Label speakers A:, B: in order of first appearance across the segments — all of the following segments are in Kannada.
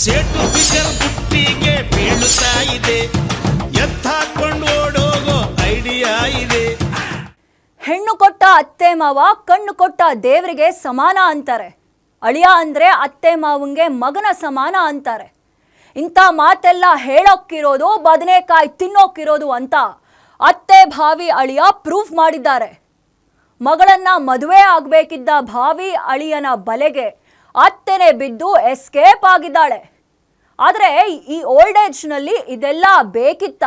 A: ಸೇಟು ಬಿಜರ್ ಬುಟ್ಟಿಗೆ ಬೀಳುತ್ತಾ ಇದೆ. ಎತ್ತಾಕೊಂಡು ಓಡೋಗೋ ಐಡಿಯಾ ಇದೆ.
B: ಹೆಣ್ಣು ಕೊಟ್ಟ ಅತ್ತೆ ಮಾವ ಕಣ್ಣು ಕೊಟ್ಟ ದೇವರಿಗೆ ಸಮಾನ ಅಂತಾರೆ. ಅಳಿಯ ಅಂದ್ರೆ ಅತ್ತೆ ಮಾವಂಗೆ ಮಗನ ಸಮಾನ ಅಂತಾರೆ. ಇಂಥ ಮಾತೆಲ್ಲ ಹೇಳೋಕ್ಕಿರೋದು ಬದನೆಕಾಯಿ ತಿನ್ನೋಕ್ಕಿರೋದು ಅಂತ ಅತ್ತೆ ಭಾವಿ ಅಳಿಯ ಪ್ರೂಫ್ ಮಾಡಿದ್ದಾರೆ. ಮಗಳನ್ನ ಮದುವೆ ಆಗಬೇಕಿದ್ದ ಭಾವಿ ಅಳಿಯನ ಬಲೆಗೆ ಅತ್ತೆನೆ ಬಿದ್ದು ಎಸ್ಕೇಪ್ ಆಗಿದ್ದಾಳೆ. ಆದರೆ ಈ ಓಲ್ಡ್ ಏಜ್ನಲ್ಲಿ ಇದೆಲ್ಲ ಬೇಕಿತ್ತ?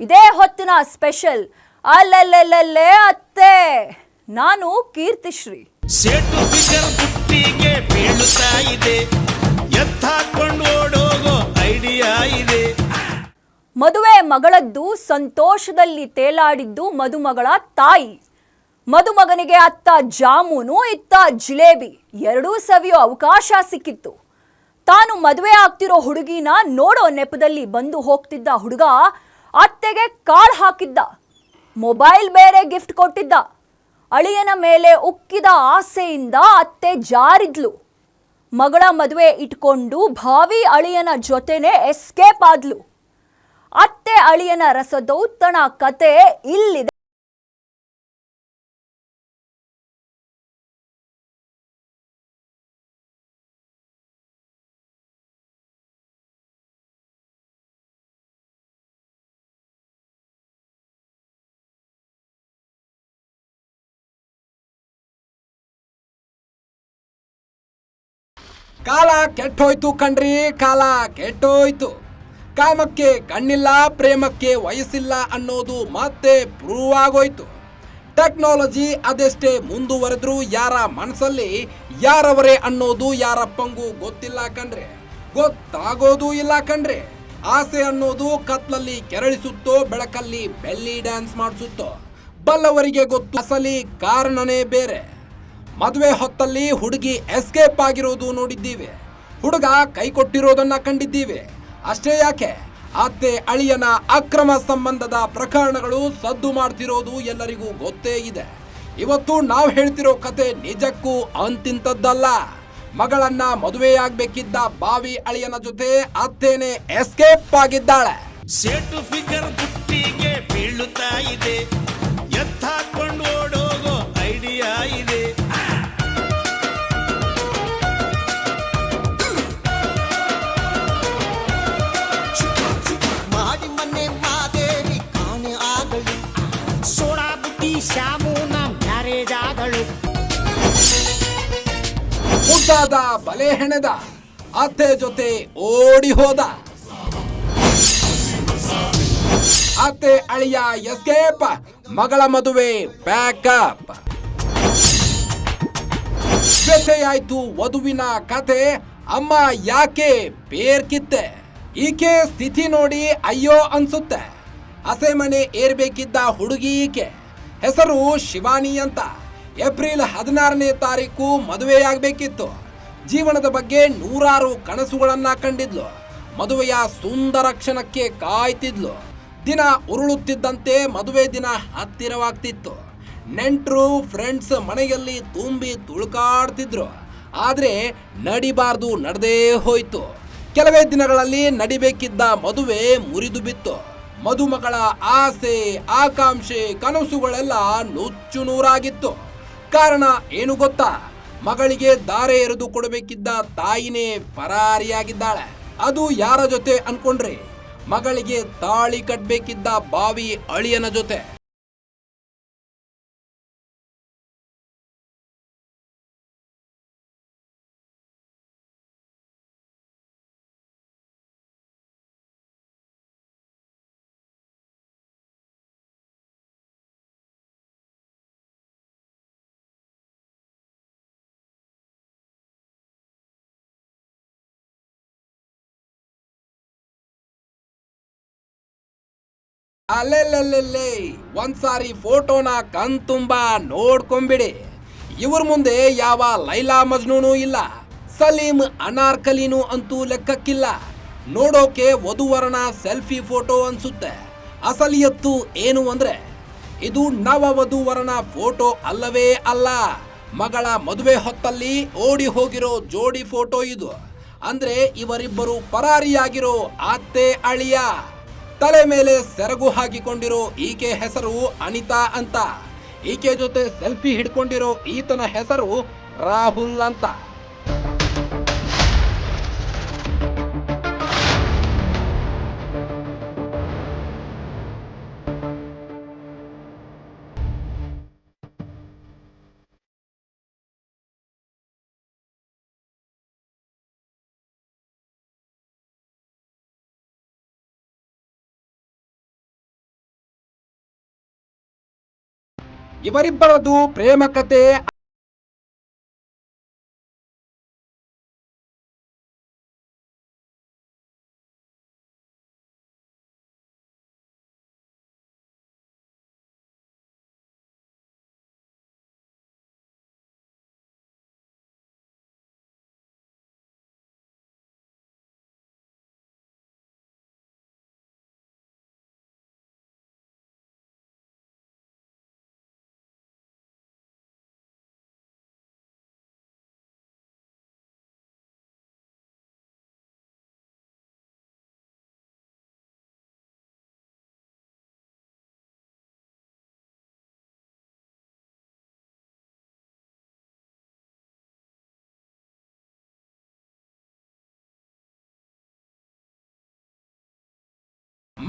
B: ಇದೇ ಹೊತ್ತಿನ ಸ್ಪೆಷಲ್ ಅಲ್ಲಲ್ಲಲ್ಲೇ ಅತ್ತೆ. ನಾನು ಕೀರ್ತಿಶ್ರೀ.
A: ಸೇಟು ಬಿಗರ್ ಬುಟ್ಟಿಗೆ ಬೀಳುತ್ತಾ ಇದೆ. ಎತ್ತಾಕೊಂಡು ಓಡೋಗೋ ಐಡಿಯಾ ಇದೆ.
B: ಮದುವೆ ಮಗಳದ್ದು ಸಂತೋಷದಲ್ಲಿ ತೇಲಾಡಿದ್ದು ಮದುಮಗಳ ತಾಯಿ. ಮದುಮಗನಿಗೆ ಅತ್ತ ಜಾಮೂನು, ಇತ್ತ ಜಿಲೇಬಿ ಎರಡೂ ಸವಿಯೋ ಅವಕಾಶ ಸಿಕ್ಕಿತ್ತು. ತಾನು ಮದುವೆ ಆಗ್ತಿರೋ ಹುಡುಗಿನ ನೋಡೋ ನೆಪದಲ್ಲಿ ಬಂದು ಹೋಗ್ತಿದ್ದ ಹುಡುಗ ಅತ್ತೆಗೆ ಕಾಳು ಹಾಕಿದ್ದ. ಮೊಬೈಲ್ ಬೇರೆ ಗಿಫ್ಟ್ ಕೊಟ್ಟಿದ್ದ. ಅಳಿಯನ ಮೇಲೆ ಉಕ್ಕಿದ ಆಸೆಯಿಂದ ಅತ್ತೆ ಜಾರಿದ್ಲು. ಮಗಳ ಮದುವೆ ಇಟ್ಕೊಂಡು ಭಾವಿ ಅಳಿಯನ ಜೊತೆನೆ ಎಸ್ಕೇಪ್ ಆದ್ಲು. ಅತ್ತೆ ಅಳಿಯನ ರಸದೌತಣ ಕತೆ ಇಲ್ಲಿದೆ.
C: ಕಾಲ ಕೆಟ್ಟೋಯ್ತು ಕಣ್ರಿ, ಕಾಲ ಕೆಟ್ಟೋಯ್ತು. ಕಾಮಕ್ಕೆ ಕಣ್ಣಿಲ್ಲ, ಪ್ರೇಮಕ್ಕೆ ವಯಸ್ಸಿಲ್ಲ ಅನ್ನೋದು ಮತ್ತೆ ಪ್ರೂವ್ ಆಗೋಯ್ತು. ಟೆಕ್ನಾಲಜಿ ಅದೆಷ್ಟೇ ಮುಂದುವರೆದ್ರು ಯಾರ ಮನಸ್ಸಲ್ಲಿ ಯಾರವರೇ ಅನ್ನೋದು ಯಾರಪ್ಪಂಗೂ ಗೊತ್ತಿಲ್ಲ ಕಣ್ರಿ. ಗೊತ್ತಾಗೋದು ಇಲ್ಲ ಕಣ್ರೆ. ಆಸೆ ಅನ್ನೋದು ಕತ್ಲಲ್ಲಿ ಕೆರಳಿಸುತ್ತೋ, ಬೆಳಕಲ್ಲಿ ಬೆಲ್ಲಿ ಡ್ಯಾನ್ಸ್ ಮಾಡಿಸುತ್ತೋ. ಬಲ್ಲವರಿಗೆ ಗೊತ್ತು, ಅಸಲಿ ಕಾರಣನೇ ಬೇರೆ. ಮದುವೆ ಹೊತ್ತಲ್ಲಿ ಹುಡುಗಿ ಎಸ್ಕೇಪ್ ಆಗಿರೋದು ನೋಡಿದ್ದೀವಿ. ಹುಡುಗ ಕೈ ಕೊಟ್ಟಿರೋದನ್ನ ಕಂಡಿದ್ದೀವಿ. ಅಷ್ಟೇ ಯಾಕೆ? ಅತ್ತೆ ಅಳಿಯನ ಅಕ್ರಮ ಸಂಬಂಧದ ಪ್ರಕರಣಗಳು ಸದ್ದು ಮಾಡ್ತಿರೋದು ಎಲ್ಲರಿಗೂ ಗೊತ್ತೇ ಇದೆ. ಇವತ್ತು ನಾವು ಹೇಳ್ತಿರೋ ಕತೆ ನಿಜಕ್ಕೂ ಅಂತಿಂತದ್ದಲ್ಲ ಮಗಳನ್ನ ಮದುವೆಯಾಗಬೇಕಿದ್ದ ಬಾವಿ ಅಳಿಯನ ಜೊತೆ ಅತ್ತೇನೆ ಎಸ್ಕೇಪ್ ಆಗಿದ್ದಾಳೆ.
A: ಬೀಳುತ್ತಾ ಇದೆ.
C: ಮುದ್ದಾದ ಬಲೆ ಹೆಣೆದ ಅತ್ತೆ ಜೊತೆ ಓಡಿ ಹೋದ. ಅತ್ತೆ ಅಳಿಯ ಎಸ್ಕೇಪ್ ಮಗಳ ಮದುವೆ ಪ್ಯಾಕಪ್ ಜೊತೆಯಾಯ್ತು ವಧುವಿನ ಕತೆ, ಅಮ್ಮ ಯಾಕೆ ಬೇರ್ಕಿತ್ತೆ? ಈಕೆ ಸ್ಥಿತಿ ನೋಡಿ ಅಯ್ಯೋ ಅನ್ಸುತ್ತೆ. ಹಸೆಮಣೆ ಏರ್ಬೇಕಿದ್ದ ಹುಡುಗಿ ಈಕೆ. ಹೆಸರು ಶಿವಾನಿ ಅಂತ. ಏಪ್ರಿಲ್ ಹದಿನಾರನೇ ತಾರೀಕು ಮದುವೆಯಾಗಬೇಕಿತ್ತು. ಜೀವನದ ಬಗ್ಗೆ ನೂರಾರು ಕನಸುಗಳನ್ನ ಕಂಡಿದ್ಲು. ಮದುವೆಯ ಸುಂದರ ಕ್ಷಣಕ್ಕೆ ಕಾಯ್ತಿದ್ಲು. ದಿನ ಉರುಳುತ್ತಿದ್ದಂತೆ ಮದುವೆ ದಿನ ಹತ್ತಿರವಾಗ್ತಿತ್ತು. ನೆಂಟರು, ಫ್ರೆಂಡ್ಸ್ ಮನೆಯಲ್ಲಿ ತುಂಬಿ ತುಳುಕಾಡ್ತಿದ್ರು. ಆದ್ರೆ ನಡಿಬಾರ್ದು ನಡೆದೇ ಹೋಯ್ತು. ಕೆಲವೇ ದಿನಗಳಲ್ಲಿ ನಡಿಬೇಕಿದ್ದ ಮದುವೆ ಮುರಿದು ಬಿತ್ತು. ಮದುಮಗಳ ಆಸೆ, ಆಕಾಂಕ್ಷೆ, ಕನಸುಗಳೆಲ್ಲ ನುಚ್ಚು ನೂರಾಗಿತ್ತು. ಕಾರಣ ಏನು ಗೊತ್ತಾ? ಮಗಳಿಗೆ ದಾರೆ ಎರೆದು ಕೊಡಬೇಕಿದ್ದ ತಾಯಿನೇ ಪರಾರಿಯಾಗಿದ್ದಾಳೆ. ಅದು ಯಾರ ಜೊತೆ ಅನ್ಕೊಂಡ್ರೆ? ಮಗಳಿಗೆ ತಾಳಿ ಕಟ್ಟಬೇಕಿದ್ದ ಬಾವಿ ಅಳಿಯನ ಜೊತೆ. ಅಲ್ಲೆಲ್ಲೆಲ್ಲೆಲ್ಲೆ ಒಂದ್ಸಾರಿ ಫೋಟೋನ ಕಣ್ತುಂಬಾ ನೋಡ್ಕೊಂಬಿಡಿ. ಇವ್ರ ಮುಂದೆ ಯಾವ ಲೈಲಾ ಮಜ್ನೂನು ಇಲ್ಲ. ಸಲೀಂ ಅನಾರ್ಕಲಿನೂ ಅಂತೂ ಲೆಕ್ಕಕ್ಕಿಲ್ಲ. ನೋಡೋಕೆ ವಧುವರನ ಸೆಲ್ಫಿ ಫೋಟೋ ಅನ್ಸುತ್ತೆ. ಅಸಲಿಯತ್ತು ಏನು ಅಂದ್ರೆ, ಇದು ನವ ವಧುವರನ ಫೋಟೋ ಅಲ್ಲವೇ ಅಲ್ಲ. ಮಗಳ ಮದುವೆ ಹೊತ್ತಲ್ಲಿ ಓಡಿ ಹೋಗಿರೋ ಜೋಡಿ ಫೋಟೋ ಇದು. ಅಂದ್ರೆ ಇವರಿಬ್ಬರು ಪರಾರಿಯಾಗಿರೋ ಅತ್ತೆ ಅಳಿಯ. ತಲೆ ಮೇಲೆ ಸೆರಗು ಹಾಕಿಕೊಂಡಿರೋ ಈಕೆ ಹೆಸರು ಅನಿತಾ ಅಂತ. ಈಕೆ ಜೊತೆ ಸೆಲ್ಫಿ ಹಿಡ್ಕೊಂಡಿರೋ ಈತನ ಹೆಸರು ರಾಹುಲ್ ಅಂತ. ಇವರಿಬ್ಬರದು ಪ್ರೇಮ ಕತೆ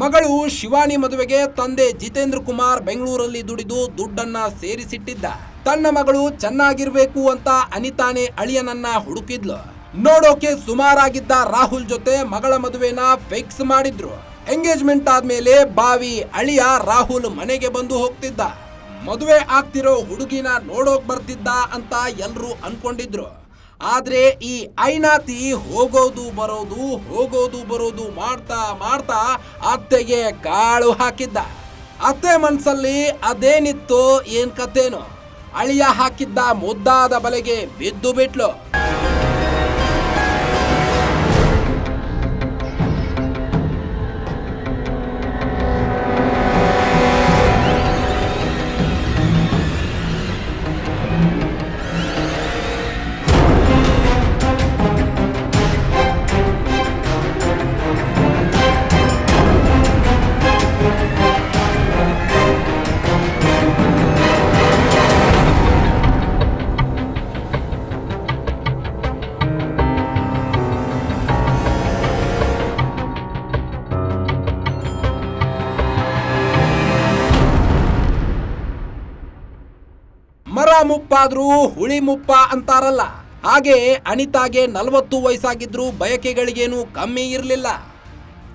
C: ಮಗಳು ಶಿವಾನಿ ಮದುವೆಗೆ ತಂದೆ ಜಿತೇಂದ್ರ ಕುಮಾರ್ ಬೆಂಗಳೂರಲ್ಲಿ ದುಡಿದು ದುಡ್ಡನ್ನ ಸೇರಿಸಿಟ್ಟಿದ್ದ. ತನ್ನ ಮಗಳು ಚೆನ್ನಾಗಿರ್ಬೇಕು ಅಂತ ಅನಿತಾನೆ ಅಳಿಯನನ್ನ ಹುಡುಕಿದ್ಲು. ನೋಡೋಕೆ ಸುಮಾರಾಗಿದ್ದ ರಾಹುಲ್ ಜೊತೆ ಮಗಳ ಮದುವೆನ ಫಿಕ್ಸ್ ಮಾಡಿದ್ರು. ಎಂಗೇಜ್ಮೆಂಟ್ ಆದ್ಮೇಲೆ ಬಾವಿ ಅಳಿಯ ರಾಹುಲ್ ಮನೆಗೆ ಬಂದು ಹೋಗ್ತಿದ್ದ. ಮದುವೆ ಆಗ್ತಿರೋ ಹುಡುಗಿನ ನೋಡೋಕ್ ಬರ್ತಿದ್ದ ಅಂತ ಎಲ್ರು ಅನ್ಕೊಂಡಿದ್ರು. ಆದ್ರೆ ಈ ಐನಾತಿ ಹೋಗೋದು ಬರೋದು ಹೋಗೋದು ಬರೋದು ಮಾಡ್ತಾ ಮಾಡ್ತಾ ಅತ್ತೆಗೆ ಕಾಳು ಹಾಕಿದ್ದ. ಅತ್ತೆ ಮನಸ್ಸಲ್ಲಿ ಅದೇನಿತ್ತು ಏನ್ ಕತ್ತೇನು ಅಳಿಯ ಹಾಕಿದ್ದ ಮುದ್ದಾದ ಬಲೆಗೆ ಬಿದ್ದು ಬಿಟ್ಲು. ಮುಪ್ಪಾದ್ರೂ ಹುಳಿ ಮುಪ್ಪ ಅಂತಾರಲ್ಲ. ಹಾಗೆ ಅನಿತಾಗೆ ನಲವತ್ತು ವಯಸ್ಸಾಗಿದ್ರು ಬಯಕೆಗಳಿಗೇನು ಕಮ್ಮಿ ಇರಲಿಲ್ಲ.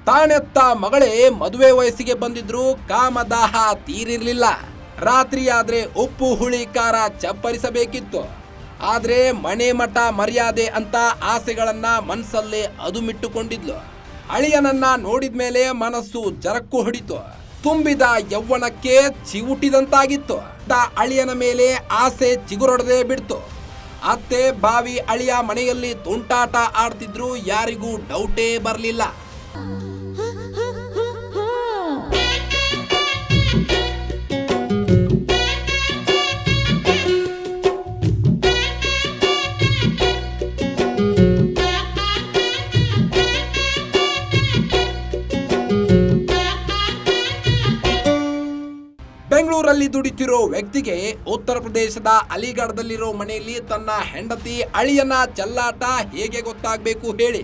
C: ತಾನೆತ್ತ ಮಗಳೇ ಮದುವೆ ವಯಸ್ಸಿಗೆ ಬಂದಿದ್ರು ಕಾಮದಾಹ ತೀರಿರ್ಲಿಲ್ಲ. ರಾತ್ರಿ ಆದ್ರೆ ಉಪ್ಪು ಹುಳಿ ಕಾರ ಚಪ್ಪರಿಸಬೇಕಿತ್ತು. ಆದ್ರೆ ಮನೆ ಮಠ ಮರ್ಯಾದೆ ಅಂತ ಆಸೆಗಳನ್ನ ಮನಸ್ಸಲ್ಲೇ ಅದುಮಿಟ್ಟುಕೊಂಡಿದ್ಲು. ಅಳಿಯನನ್ನ ನೋಡಿದ್ಮೇಲೆ ಮನಸ್ಸು ಜರಕ್ಕು ಹೊಡಿತು. ತುಂಬಿದ ಯೌವನಕ್ಕೆ ಚಿವುಟಿದಂತಾಗಿತ್ತು. ತ ಅಳಿಯನ ಮೇಲೆ ಆಸೆ ಚಿಗುರೊಡದೆ ಬಿಡ್ತು. ಅತ್ತೆ ಬಾವಿ ಅಳಿಯ ಮನೆಯಲ್ಲಿ ತುಂಟಾಟ ಆಡ್ತಿದ್ರು, ಯಾರಿಗೂ ಡೌಟೇ ಬರಲಿಲ್ಲ. ಬೆಂಗಳೂರಲ್ಲಿ ದುಡಿತಿರೋ ವ್ಯಕ್ತಿಗೆ ಉತ್ತರ ಪ್ರದೇಶದ ಅಲಿಗಢದಲ್ಲಿರೋ ಮನೆಯಲ್ಲಿ ತನ್ನ ಹೆಂಡತಿ ಅಳಿಯನ ಚಲ್ಲಾಟ ಹೇಗೆ ಗೊತ್ತಾಗಬೇಕು ಹೇಳಿ.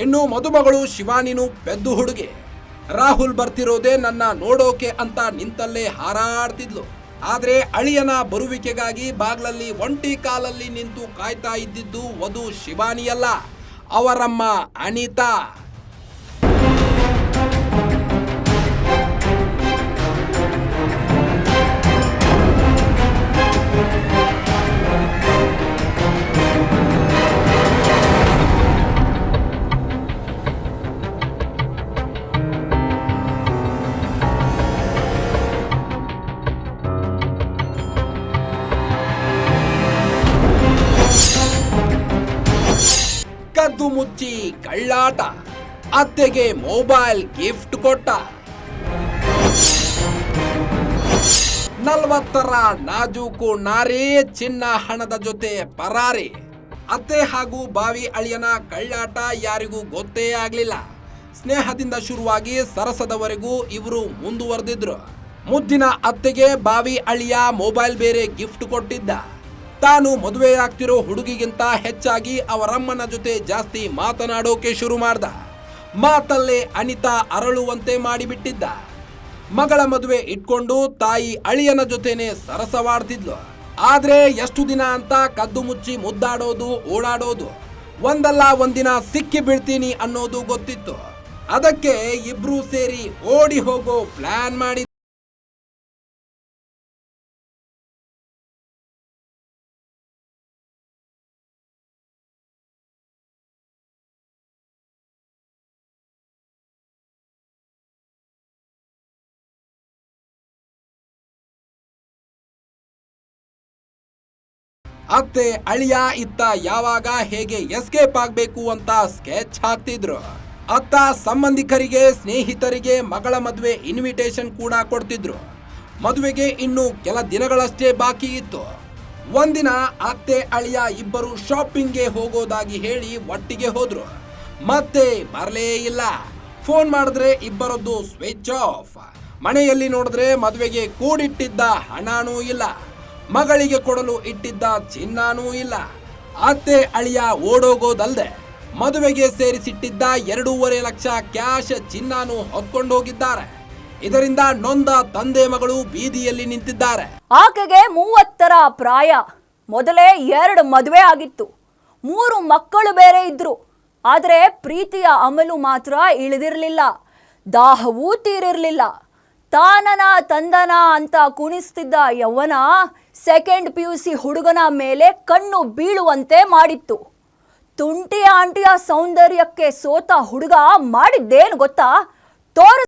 C: ಇನ್ನು ಮದುಮಗಳು ಶಿವಾನಿನು ಪೆದ್ದು ಹುಡುಗಿ. ರಾಹುಲ್ ಬರ್ತಿರೋದೇ ನನ್ನ ನೋಡೋಕೆ ಅಂತ ನಿಂತಲ್ಲೇ ಹಾರಾಡ್ತಿದ್ಲು. ಆದ್ರೆ ಅಳಿಯನ ಬರುವಿಕೆಗಾಗಿ ಬಾಗ್ಲಲ್ಲಿ ಒಂಟಿ ಕಾಲಲ್ಲಿ ನಿಂತು ಕಾಯ್ತಾ ಇದ್ದಿದ್ದು ವಧು ಶಿವಾನಿಯಲ್ಲ. ಅವರಮ್ಮ ಅನಿತಾ. ಮುಚ್ಚಿ ಕಳ್ಳಾಟ. ಅತ್ತೆಗೆ ಮೊಬೈಲ್ ಗಿಫ್ಟ್ ಕೊಟ್ಟ. ನಲ್ವತ್ತರ ನಾಜೂಕು ನಾರಿ ಚಿನ್ನ ಹಣದ ಜೊತೆ ಪರಾರಿ. ಅತ್ತೆ ಹಾಗೂ ಬಾವಿ ಅಳಿಯನ ಕಳ್ಳಾಟ ಯಾರಿಗೂ ಗೊತ್ತೇ ಆಗಲಿಲ್ಲ. ಸ್ನೇಹದಿಂದ ಶುರುವಾಗಿ ಸರಸದವರೆಗೂ ಇವರು ಮುಂದುವರೆದಿದ್ರು. ಮುದ್ದಿನ ಅತ್ತೆಗೆ ಬಾವಿ ಅಳಿಯ ಮೊಬೈಲ್ ಬೇರೆ ಗಿಫ್ಟ್ ಕೊಟ್ಟಿದ್ದ. ತಾನು ಮದುವೆಯಾಗ್ತಿರೋ ಹುಡುಗಿಗಿಂತ ಹೆಚ್ಚಾಗಿ ಅವರಮ್ಮನ ಜೊತೆ ಜಾಸ್ತಿ ಮಾತನಾಡೋಕೆ ಶುರು ಮಾಡ್ದ. ಮಾತಲ್ಲೇ ಅನಿತಾ ಅರಳುವಂತೆ ಮಾಡಿಬಿಟ್ಟಿದ್ದ. ಮಗಳ ಮದುವೆ ಇಟ್ಕೊಂಡು ತಾಯಿ ಅಳಿಯನ ಜೊತೆನೆ ಸರಸವಾಡ್ತಿದ್ಲು. ಆದ್ರೆ ಎಷ್ಟು ದಿನ ಅಂತ ಕದ್ದು ಮುಚ್ಚಿ ಮುದ್ದಾಡೋದು, ಓಡಾಡೋದು, ಒಂದಲ್ಲ ಒಂದಿನ ಸಿಕ್ಕಿ ಬೀಳ್ತೀನಿ ಅನ್ನೋದು ಗೊತ್ತಿತ್ತು. ಅದಕ್ಕೆ ಇಬ್ರು ಸೇರಿ ಓಡಿ ಹೋಗೋ ಪ್ಲಾನ್ ಮಾಡಿ ಅತ್ತೆ ಅಳಿಯ ಇತ್ತ ಯಾವಾಗ ಹೇಗೆ ಎಸ್ಕೇಪ್ ಆಗಬೇಕು ಅಂತ ಸ್ಕೆಚ್ ಹಾಕ್ತಿದ್ರು. ಅತ್ತ ಸಂಬಂಧಿಕರಿಗೆ, ಸ್ನೇಹಿತರಿಗೆ ಮಗಳ ಮದುವೆ ಇನ್ವಿಟೇಷನ್ ಕೂಡ ಕೊಡ್ತಿದ್ರು. ಮದುವೆಗೆ ಇನ್ನು ಕೆಲ ದಿನಗಳಷ್ಟೇ ಬಾಕಿ ಇತ್ತು. ಒಂದಿನ ಅತ್ತೆ ಅಳಿಯ ಇಬ್ಬರು ಶಾಪಿಂಗ್ಗೆ ಹೋಗೋದಾಗಿ ಹೇಳಿ ಒಟ್ಟಿಗೆ ಹೋದ್ರು. ಮತ್ತೆ ಬರಲೇ ಇಲ್ಲ. ಫೋನ್ ಮಾಡಿದ್ರೆ ಇಬ್ಬರದ್ದು ಸ್ವಿಚ್ ಆಫ್ ಮನೆಯಲ್ಲಿ ನೋಡಿದ್ರೆ ಮದುವೆಗೆ ಕೂಡಿಟ್ಟಿದ್ದ ಹಣನೂ ಇಲ್ಲ. ಮಗಳಿಗೆ ಕೊಡಲು ಇಟ್ಟಿದ್ದ ಚಿನ್ನಾನೂ ಇಲ್ಲ. ಅತ್ತೆ ಅಳಿಯ ಓಡೋಗೋದಲ್ದೆ ಮದುವೆಗೆ ಸೇರಿಸಿಟ್ಟಿದ್ದ ಎರಡೂವರೆ ಲಕ್ಷ ಕ್ಯಾಶ್ ಚಿನ್ನಾನು ಹೊತ್ಕೊಂಡು ಹೋಗಿದ್ದಾರೆ. ಇದರಿಂದ ನೊಂದ ತಂದೆ ಮಗಳು ಬೀದಿಯಲ್ಲಿ ನಿಂತಿದ್ದಾರೆ.
B: ಆಕೆಗೆ ಮೂವತ್ತರ ಪ್ರಾಯ. ಮೊದಲೇ ಎರಡು ಮದುವೆ ಆಗಿತ್ತು. ಮೂರು ಮಕ್ಕಳು ಬೇರೆ ಇದ್ರು. ಆದರೆ ಪ್ರೀತಿಯ ಅಮಲು ಮಾತ್ರ ಇಳಿದಿರಲಿಲ್ಲ. ದಾಹವೂ ತೀರಿರಲಿಲ್ಲ. ತಾನನ ತಂದನ ಅಂತ ಕುಣಿಸ್ತಿದ್ದ ಯವ್ವನ ಸೆಕೆಂಡ್ ಪಿ ಯು ಸಿ ಹುಡುಗನ ಮೇಲೆ ಕಣ್ಣು ಬೀಳುವಂತೆ ಮಾಡಿತ್ತು. ತುಂಟಿಯ ಆಂಟಿಯ ಸೌಂದರ್ಯಕ್ಕೆ ಸೋತ ಹುಡುಗ ಮಾಡಿದ್ದೇನು ಗೊತ್ತಾ? ತೋರ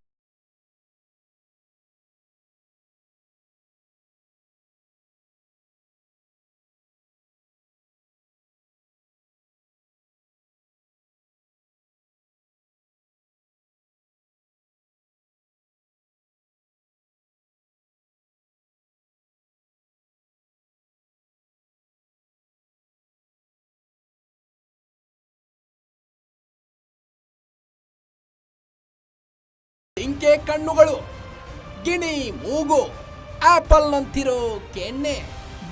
C: ಜಿಂಕೆ ಕಣ್ಣುಗಳು, ಗಿಣಿ, ಮೂಗು ಆಪಲ್ ನಂತಿರೋ ಕೆನ್ನೆ,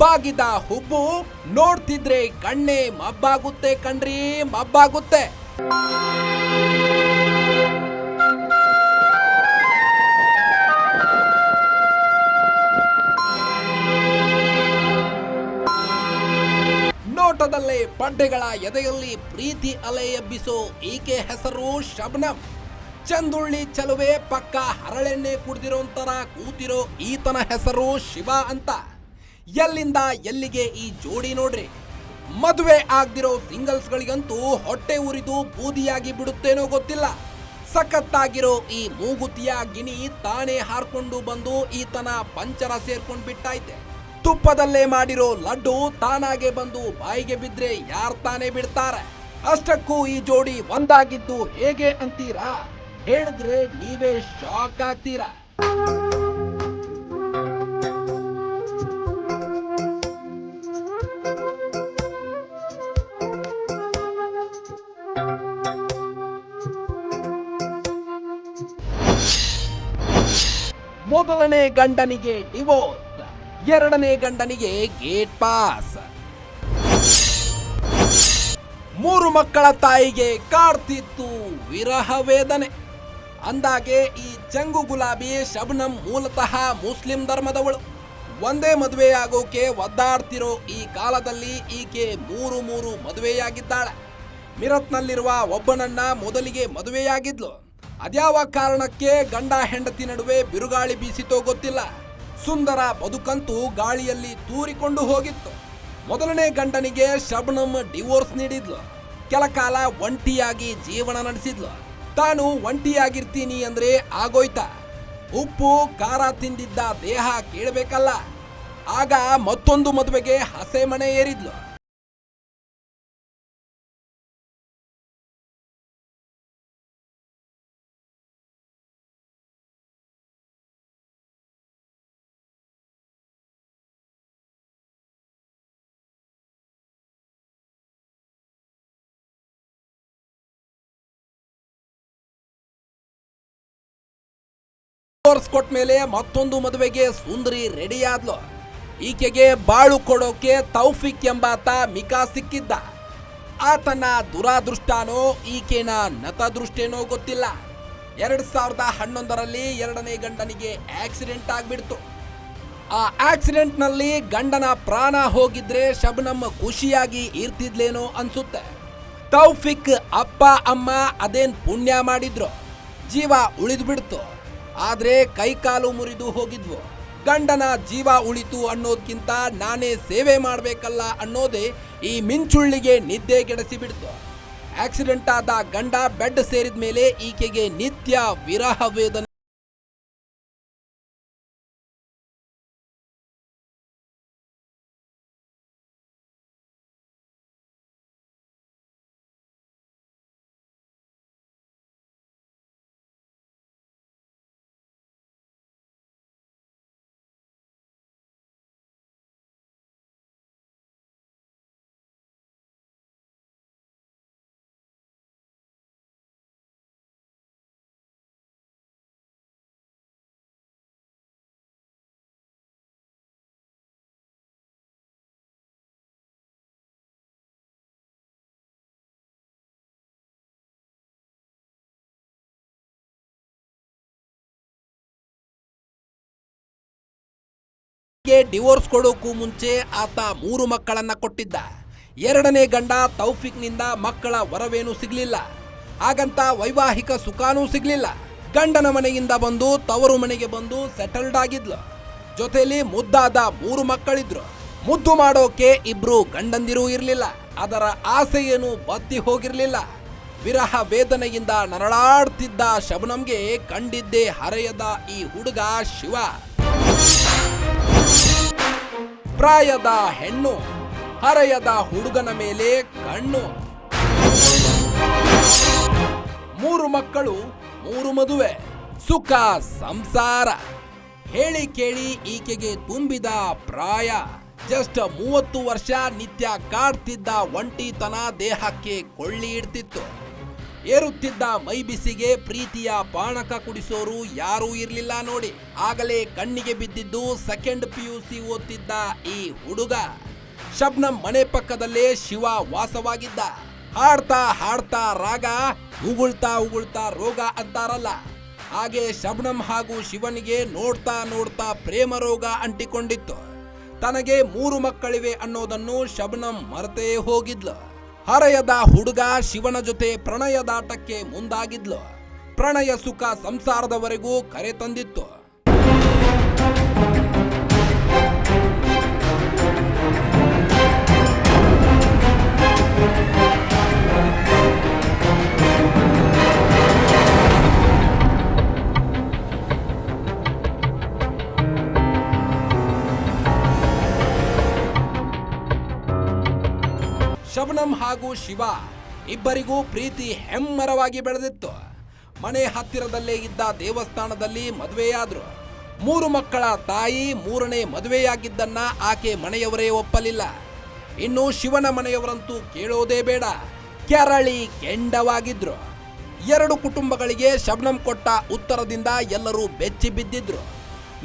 C: ಬಾಗಿದ ಹುಬ್ಬು ನೋಡ್ತಿದ್ರೆ ಕಣ್ಣೆ ಮಬ್ಬಾಗುತ್ತೆ ಕಣ್ರಿ, ಮಬ್ಬಾಗುತ್ತೆ. ನೋಟದಲ್ಲೇ ಪಡ್ಡೆಗಳ ಎದೆಯಲ್ಲಿ ಪ್ರೀತಿ ಅಲೆ ಎಬ್ಬಿಸೋ ಈಕೆ ಹೆಸರು ಶಬ್ನಂ? ಚಂದುಳ್ಳಿ ಚಲುವೆ ಪಕ್ಕ ಹರಳೆಣ್ಣೆ ಕುಡ್ದಿರೋಂತರ ಕೂತಿರೋ ಈತನ ಹೆಸರು ಶಿವ ಅಂತ. ಎಲ್ಲಿಂದ ಎಲ್ಲಿಗೆ ಈ ಜೋಡಿ ನೋಡ್ರಿ. ಮದುವೆ ಆಗ್ದಿರೋ ಸಿಂಗಲ್ಸ್ಗಳಿಗಂತೂ ಹೊಟ್ಟೆ ಉರಿದು ಬೂದಿಯಾಗಿ ಬಿಡುತ್ತೇನೋ ಗೊತ್ತಿಲ್ಲ. ಸಖತ್ತಾಗಿರೋ ಈ ಮೂಗುತಿಯ ಗಿಣಿ ತಾನೇ ಹಾರ್ಕೊಂಡು ಬಂದು ಈತನ ಪಂಚರ ಸೇರ್ಕೊಂಡು ಬಿಟ್ಟೈತೆ ತುಪ್ಪದಲ್ಲೇ ಮಾಡಿರೋ ಲಡ್ಡು ತಾನಾಗೆ ಬಂದು ಬಾಯಿಗೆ ಬಿದ್ರೆ ಯಾರ್ ತಾನೇ ಬಿಡ್ತಾರೆ. ಅಷ್ಟಕ್ಕೂ ಈ ಜೋಡಿ ಒಂದಾಗಿದ್ದು ಹೇಗೆ ಅಂತೀರಾ? ಹೇಳಿದ್ರೆ ನೀವೇ ಶಾಕ್ ಆಗ್ತೀರಾ? ಮೊದಲನೇ ಗಂಡನಿಗೆ ಡಿವೋರ್ಸ್ ಎರಡನೇ ಗಂಡನಿಗೆ ಗೇಟ್ ಪಾಸ್ ಮೂರು ಮಕ್ಕಳ ತಾಯಿಗೆ ಕಾಡ್ತಿತ್ತು ವಿರಹ ವೇದನೆ. ಅಂದಾಗೆ ಈ ಚಂಗು ಗುಲಾಬಿ ಶಬ್ನಂ ಮೂಲತಃ ಮುಸ್ಲಿಂ ಧರ್ಮದವಳು. ಒಂದೇ ಮದುವೆಯಾಗೋಕೆ ಒದ್ದಾಡ್ತಿರೋ ಈ ಕಾಲದಲ್ಲಿ ಈಕೆ ಮೂರು ಮೂರು ಮದುವೆಯಾಗಿದ್ದಾಳೆ. ಮಿರತ್ನಲ್ಲಿರುವ ಒಬ್ಬನನ್ನ ಮೊದಲಿಗೆ ಮದುವೆಯಾಗಿದ್ಲು. ಅದ್ಯಾವ ಕಾರಣಕ್ಕೆ ಗಂಡ ಹೆಂಡತಿ ನಡುವೆ ಬಿರುಗಾಳಿ ಬೀಸಿತೋ ಗೊತ್ತಿಲ್ಲ. ಸುಂದರ ಬದುಕಂತೂ ಗಾಳಿಯಲ್ಲಿ ತೂರಿಕೊಂಡು ಹೋಗಿತ್ತು. ಮೊದಲನೇ ಗಂಡನಿಗೆ ಶಬ್ನಂ ಡಿವೋರ್ಸ್ ನೀಡಿದ್ಲು. ಕೆಲ ಕಾಲ ಒಂಟಿಯಾಗಿ ಜೀವನ ನಡೆಸಿದ್ಲು. ತಾನು ಒಂಟಿಯಾಗಿರ್ತೀನಿ ಅಂದ್ರೆ ಆಗೋಯ್ತ? ಉಪ್ಪು, ಖಾರ ತಿಂದಿದ್ದ ದೇಹ ಕೇಳಬೇಕಲ್ಲ. ಆಗ ಮತ್ತೊಂದು ಮದುವೆಗೆ ಹಸೆ ಮನೆ ಏರಿದ್ಲು. ಕೋರ್ಸ್ ಕೊಟ್ಟ ಮೇಲೆ ಮತ್ತೊಂದು ಮದುವೆಗೆ ಸುಂದರಿ ರೆಡಿ ಆದ್ಲು ಈಕೆಗೆ ಬಾಳು ಕೊಡೋಕೆ ತೌಫಿಕ್ ಎಂಬಾತ ಮಿಕಾ ಸಿಕ್ಕಿದ್ದ. ಆತನ ದುರಾದೃಷ್ಟನೋ, ಈಕೆನ ನತದೃಷ್ಟೇನೋ ಗೊತ್ತಿಲ್ಲ. ಎರಡ್ ಸಾವಿರದ ಹನ್ನೊಂದರಲ್ಲಿ ಎರಡನೇ ಗಂಡನಿಗೆ ಆಕ್ಸಿಡೆಂಟ್ ಆಗ್ಬಿಡ್ತು. ಆ ಆಕ್ಸಿಡೆಂಟ್ನಲ್ಲಿ ಗಂಡನ ಪ್ರಾಣ ಹೋಗಿದ್ರೆ ಶಬನಮ್ ಖುಷಿಯಾಗಿ ಇರ್ತಿದ್ಲೇನೋ ಅನ್ಸುತ್ತೆ. ತೌಫಿಕ್ ಅಪ್ಪ, ಅಮ್ಮ ಅದೇನ್ ಪುಣ್ಯ ಮಾಡಿದ್ರು. ಜೀವ ಉಳಿದು ಬಿಡ್ತು ಆದ್ರೆ ಕೈಕಾಲು ಮುರಿದು ಹೋಗಿದ್ವು. ಗಂಡನ ಜೀವ ಉಳಿತು ಅನ್ನೋದಕ್ಕಿಂತ ನಾನೇ ಸೇವೆ ಮಾಡಬೇಕಲ್ಲ ಅನ್ನೋದೇ ಈ ಮಿಂಚುಳ್ಳಿಗೆ ನಿದ್ದೆ ಗೆಡಿಸಿ ಬಿಡ್ತು. ಆಕ್ಸಿಡೆಂಟ್ ಆದ ಗಂಡ ಬೆಡ್ ಸೇರಿದ ಮೇಲೆ ಈಕೆಗೆ ನಿತ್ಯ ವಿರಹ ವೇದನೆ ಡಿವೋರ್ಸ್ ಕೊಡೋಕ್ಕೂ ಮುಂಚೆ ಆತ ಮೂರು ಮಕ್ಕಳನ್ನ ಕೊಟ್ಟಿದ್ದ. ಎರಡನೇ ಗಂಡ ತೌಫಿಕ್ನಿಂದ ಮಕ್ಕಳ ವರವೇನೂ ಸಿಗಲಿಲ್ಲ. ಹಾಗಂತ ವೈವಾಹಿಕ ಸುಖಾನೂ ಸಿಗಲಿಲ್ಲ. ಗಂಡನ ಮನೆಯಿಂದ ಬಂದು ತವರು ಮನೆಗೆ ಬಂದು ಸೆಟಲ್ಡ್ ಆಗಿದ್ಲು. ಜೊತೆಯಲ್ಲಿ ಮುದ್ದಾದ ಮೂರು ಮಕ್ಕಳಿದ್ರು. ಮುದ್ದು ಮಾಡೋಕೆ ಇಬ್ರು ಗಂಡಂದಿರೂ ಇರಲಿಲ್ಲ. ಅದರ ಆಸೆಯೇನು ಬತ್ತಿ ಹೋಗಿರಲಿಲ್ಲ. ವಿರಹ ವೇದನೆಯಿಂದ ನರಳಾಡ್ತಿದ್ದ ಶಬನಂಗೆ ಕಂಡಿದ್ದೇ ಹರೆಯದ ಈ ಹುಡುಗ ಶಿವ. ಪ್ರಾಯದ ಹೆಣ್ಣು, ಹರೆಯದ ಹುಡುಗನ ಮೇಲೆ ಕಣ್ಣು. ಮೂರು ಮಕ್ಕಳು, ಮೂರು ಮದುವೆ, ಸುಖ ಸಂಸಾರ. ಹೇಳಿ ಕೇಳಿ ಈಕೆಗೆ ತುಂಬಿದ ಪ್ರಾಯ. ಜಸ್ಟ್ ಮೂವತ್ತು ವರ್ಷ ನಿತ್ಯ ಕಾಡ್ತಿದ್ದ ಒಂಟಿತನ ದೇಹಕ್ಕೆ ಕೊಳ್ಳಿ ಇಡ್ತಿತ್ತು. ಏರುತ್ತಿದ್ದ ಮೈ ಬಿಸಿಗೆ ಪ್ರೀತಿಯ ಬಾಣಕ ಕುಡಿಸೋರು ಯಾರೂ ಇರಲಿಲ್ಲ ನೋಡಿ. ಆಗಲೇ ಕಣ್ಣಿಗೆ ಬಿದ್ದಿದ್ದು ಸೆಕೆಂಡ್ ಪಿ ಯು ಸಿ ಓದ್ತಿದ್ದ ಈ ಹುಡುಗ. ಶಬ್ನಂ ಮನೆ ಪಕ್ಕದಲ್ಲೇ ಶಿವ ವಾಸವಾಗಿದ್ದ. ಹಾಡ್ತಾ ಹಾಡ್ತಾ ರಾಗ, ಉಗುಳ್ತಾ ಉಗುಳ್ತಾ ರೋಗ ಅಂತಾರಲ್ಲ. ಹಾಗೆ ಶಬ್ನಂ ಹಾಗೂ ಶಿವನಿಗೆ ನೋಡ್ತಾ ನೋಡ್ತಾ ಪ್ರೇಮ ರೋಗ ಅಂಟಿಕೊಂಡಿತ್ತು. ತನಗೆ ಮೂರು ಮಕ್ಕಳಿವೆ ಅನ್ನೋದನ್ನು ಶಬ್ನಂ ಮರೆತೇ ಹೋಗಿದ್ಲು. ಹರೆಯದ ಹುಡುಗ ಶಿವನ ಜೊತೆ ಪ್ರಣಯದಾಟಕ್ಕೆ ಮುಂದಾಗಿದ್ಲು. ಪ್ರಣಯ ಸುಖ ಸಂಸಾರದವರೆಗೂ ಕರೆ ತಂದಿತ್ತು. ಶಬನಂ ಹಾಗೂ ಶಿವ ಇಬ್ಬರಿಗೂ ಪ್ರೀತಿ ಹೆಮ್ಮರವಾಗಿ ಬೆಳೆದಿತ್ತು. ಮನೆ ಹತ್ತಿರದಲ್ಲೇ ಇದ್ದ ದೇವಸ್ಥಾನದಲ್ಲಿ ಮದುವೆಯಾದರು. ಮೂರು ಮಕ್ಕಳ ತಾಯಿ ಮೂರನೇ ಮದುವೆಯಾಗಿದ್ದನ್ನ ಆಕೆ ಮನೆಯವರೇ ಒಪ್ಪಲಿಲ್ಲ. ಇನ್ನು ಶಿವನ ಮನೆಯವರಂತೂ ಕೇಳೋದೇ ಬೇಡ. ಕೆರಳಿ ಕೆಂಡವಾಗಿದ್ರು. ಎರಡು ಕುಟುಂಬಗಳಿಗೆ ಶಬನಂ ಕೊಟ್ಟ ಉತ್ತರದಿಂದ ಎಲ್ಲರೂ ಬೆಚ್ಚಿ ಬಿದ್ದಿದ್ರು.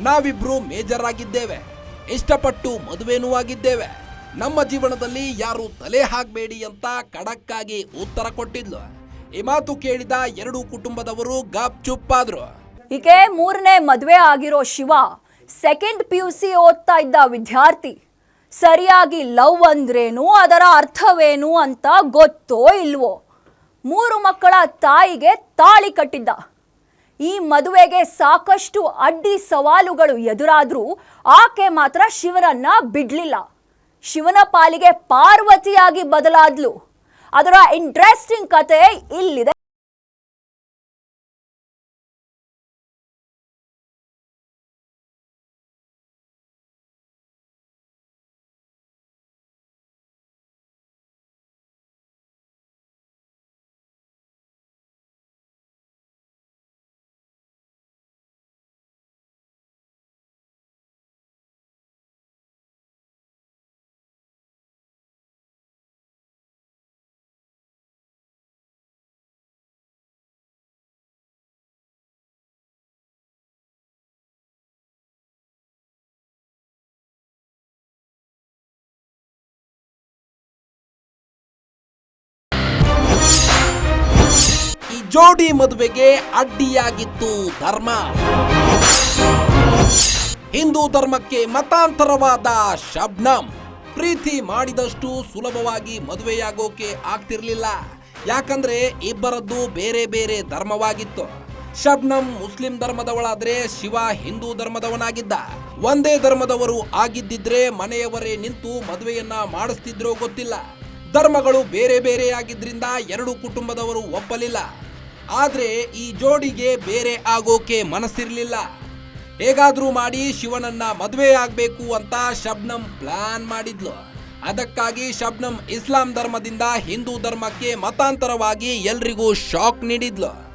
C: ನಾವಿಬ್ರು ಮೇಜರ್ ಆಗಿದ್ದೇವೆ ಇಷ್ಟಪಟ್ಟು ಮದುವೆನೂ ಆಗಿದ್ದೇವೆ. ನಮ್ಮ ಜೀವನದಲ್ಲಿ ಯಾರು ತಲೆ ಹಾಕಬೇಡಿ ಅಂತ ಖಡಕ್ಕಾಗಿ ಉತ್ತರ ಕೊಟ್ಟಿದ್ಲು. ಈ ಮಾತು ಕೇಳಿದ ಎರಡು ಕುಟುಂಬದವರು ಗಾಪ್ ಚುಪ್ಪಾದ್ರು
B: ಈಕೆ ಮೂರನೇ ಮದುವೆ ಆಗಿರೋ Shiva second P U C ಓದ್ತಾ ಇದ್ದ ವಿದ್ಯಾರ್ಥಿ. ಸರಿಯಾಗಿ ಲವ್ ಅಂದ್ರೇನು, ಅದರ ಅರ್ಥವೇನು ಅಂತ ಗೊತ್ತೋ ಇಲ್ವೋ? ಮೂರು ಮಕ್ಕಳ ತಾಯಿಗೆ ತಾಳಿ ಕಟ್ಟಿದ್ದ. ಈ ಮದುವೆಗೆ ಸಾಕಷ್ಟು ಅಡ್ಡಿ ಸವಾಲುಗಳು ಎದುರಾದರೂ ಆಕೆ ಮಾತ್ರ ಶಿವನನ್ನ ಬಿಡ್ಲಿಲ್ಲ. ಶಿವನ ಪಾಲಿಗೆ ಪಾರ್ವತಿಯಾಗಿ ಬದಲಾದ್ಲು. ಅದರ ಇಂಟ್ರೆಸ್ಟಿಂಗ್ ಕತೆ ಇಲ್ಲಿದೆ.
C: ಜೋಡಿ ಮದುವೆಗೆ ಅಡ್ಡಿಯಾಗಿತ್ತು ಧರ್ಮ. ಹಿಂದೂ ಧರ್ಮಕ್ಕೆ ಮತಾಂತರವಾದ ಶಬ್ನಂ. ಪ್ರೀತಿ ಮಾಡಿದಷ್ಟು ಸುಲಭವಾಗಿ ಮದುವೆಯಾಗೋಕೆ ಆಗ್ತಿರ್ಲಿಲ್ಲ. ಯಾಕಂದ್ರೆ ಇಬ್ಬರದ್ದು ಬೇರೆ ಬೇರೆ ಧರ್ಮವಾಗಿತ್ತು. ಶಬ್ನಂ ಮುಸ್ಲಿಂ ಧರ್ಮದವಳಾದ್ರೆ ಶಿವ ಹಿಂದೂ ಧರ್ಮದವನಾಗಿದ್ದ. ಒಂದೇ ಧರ್ಮದವರು ಆಗಿದ್ದಿದ್ರೆ ಮನೆಯವರೇ ನಿಂತು ಮದುವೆಯನ್ನ ಮಾಡಿಸ್ತಿದ್ರೋ ಗೊತ್ತಿಲ್ಲ. ಧರ್ಮಗಳು ಬೇರೆ ಬೇರೆ ಆಗಿದ್ರಿಂದ ಎರಡು ಕುಟುಂಬದವರು ಒಪ್ಪಲಿಲ್ಲ. ಆದ್ರೆ ಈ ಜೋಡಿಗೆ ಬೇರೆ ಆಗೋಕೆ ಮನಸ್ಸಿರಲಿಲ್ಲ. ಹೇಗಾದರೂ ಮಾಡಿ ಶಿವನನ್ನ ಮದುವೆ ಆಗಬೇಕು ಅಂತ ಶಬ್ನಂ ಪ್ಲಾನ್ ಮಾಡಿದ್ಲು. ಅದಕ್ಕಾಗಿ ಶಬ್ನಂ ಇಸ್ಲಾಂ ಧರ್ಮದಿಂದ ಹಿಂದೂ ಧರ್ಮಕ್ಕೆ ಮತಾಂತರವಾಗಿ ಎಲ್ರಿಗೂ ಶಾಕ್ ನೀಡಿದ್ಲು.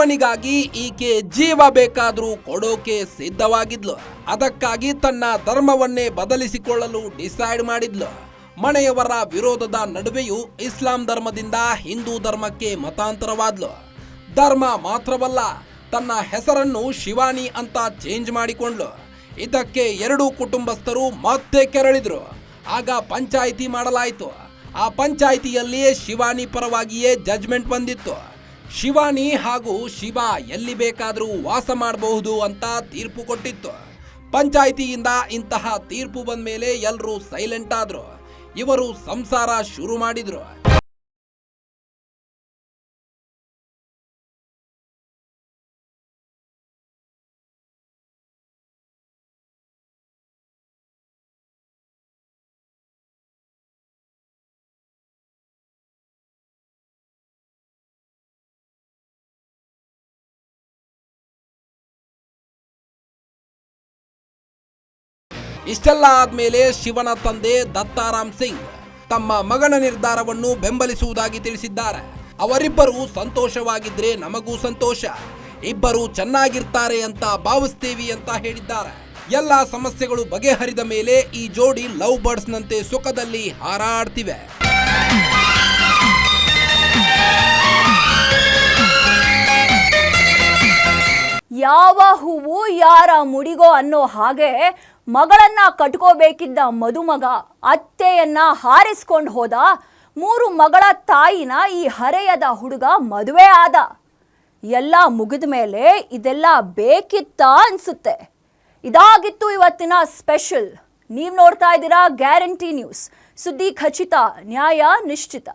C: ಶಿವನಿಗಾಗಿ ಈಕೆ ಜೀವ ಬೇಕಾದರೂ ಕೊಡೋಕೆ ಸಿದ್ಧವಾಗಿದ್ಲು. ಅದಕ್ಕಾಗಿ ತನ್ನ ಧರ್ಮವನ್ನೇ ಬದಲಿಸಿಕೊಳ್ಳಲು ಡಿಸೈಡ್ ಮಾಡಿದ್ಲು. ಮನೆಯವರ ವಿರೋಧದ ನಡುವೆಯೂ ಇಸ್ಲಾಂ ಧರ್ಮದಿಂದ ಹಿಂದೂ ಧರ್ಮಕ್ಕೆ ಮತಾಂತರವಾದ್ಲು. ಧರ್ಮ ಮಾತ್ರವಲ್ಲ, ತನ್ನ ಹೆಸರನ್ನು ಶಿವಾನಿ ಅಂತ ಚೇಂಜ್ ಮಾಡಿಕೊಂಡ್ಲು. ಇದಕ್ಕೆ ಎರಡೂ ಕುಟುಂಬಸ್ಥರು ಮತ್ತೆ ಕೆರಳಿದ್ರು. ಆಗ ಪಂಚಾಯಿತಿ ಮಾಡಲಾಯಿತು. ಆ ಪಂಚಾಯಿತಿಯಲ್ಲಿಯೇ ಶಿವಾನಿ ಪರವಾಗಿಯೇ ಜಜ್ಮೆಂಟ್ ಬಂದಿತ್ತು. ಶಿವಾನಿ ಹಾಗೂ ಶಿವ ಎಲ್ಲಿ ಬೇಕಾದರೂ ವಾಸ ಮಾಡಬಹುದು ಅಂತ ತೀರ್ಪು ಕೊಟ್ಟಿತ್ತು. ಪಂಚಾಯಿತಿಯಿಂದ ಇಂತಹ ತೀರ್ಪು ಬಂದ ಮೇಲೆ ಎಲ್ಲರೂ ಸೈಲೆಂಟ್ ಆದರು. ಇವರು ಸಂಸಾರ ಶುರು ಮಾಡಿದ್ರು. ಇಷ್ಟೆಲ್ಲ ಆದ್ಮೇಲೆ ಶಿವನ ತಂದೆ ದತ್ತಾರಾಮ್ ಸಿಂಗ್ ತಮ್ಮ ಮಗನ ನಿರ್ಧಾರವನ್ನು ಬೆಂಬಲಿಸುವುದಾಗಿ ತಿಳಿಸಿದ್ದಾರೆ. ಅವರಿಬ್ಬರು ಸಂತೋಷವಾಗಿದ್ರೆ ನಮಗೂ ಸಂತೋಷ. ಇಬ್ಬರು ಚೆನ್ನಾಗಿರ್ತಾರೆ ಅಂತ ಭಾವಿಸ್ತೀವಿ ಅಂತ ಹೇಳಿದ್ದಾರೆ. ಎಲ್ಲ ಸಮಸ್ಯೆಗಳು ಬಗೆಹರಿದ ಮೇಲೆ ಈ ಜೋಡಿ ಲವ್ ಬರ್ಡ್ಸ್ ನಂತೆ ಸುಖದಲ್ಲಿ ಹಾರಾಡ್ತಿವೆ.
B: ಯಾವ ಹೂವು ಯಾರ ಮುಡಿಗೋ ಅನ್ನೋ ಹಾಗೆ ಮಗಳನ್ನ ಕಟ್ಕೋಬೇಕಿದ್ದ ಮದುಮಗ ಅತ್ತೆಯನ್ನ ಹಾರಿಸ್ಕೊಂಡು ಹೋದ ಮೂರು ಮಗಳ ತಾಯಿನ ಈ ಹರೆಯದ ಹುಡುಗ ಮದುವೆ ಆದ. ಎಲ್ಲ ಮುಗಿದ ಮೇಲೆ ಇದೆಲ್ಲ ಬೇಕಿತ್ತಾ ಅನ್ಸುತ್ತೆ. ಇದಾಗಿತ್ತು ಇವತ್ತಿನ ಸ್ಪೆಷಲ್. ನೀವು ನೋಡ್ತಾ ಇದ್ದೀರಾ ಗ್ಯಾರಂಟಿ ನ್ಯೂಸ್. ಸುದ್ದಿ ಖಚಿತ, ನ್ಯಾಯ ನಿಶ್ಚಿತ.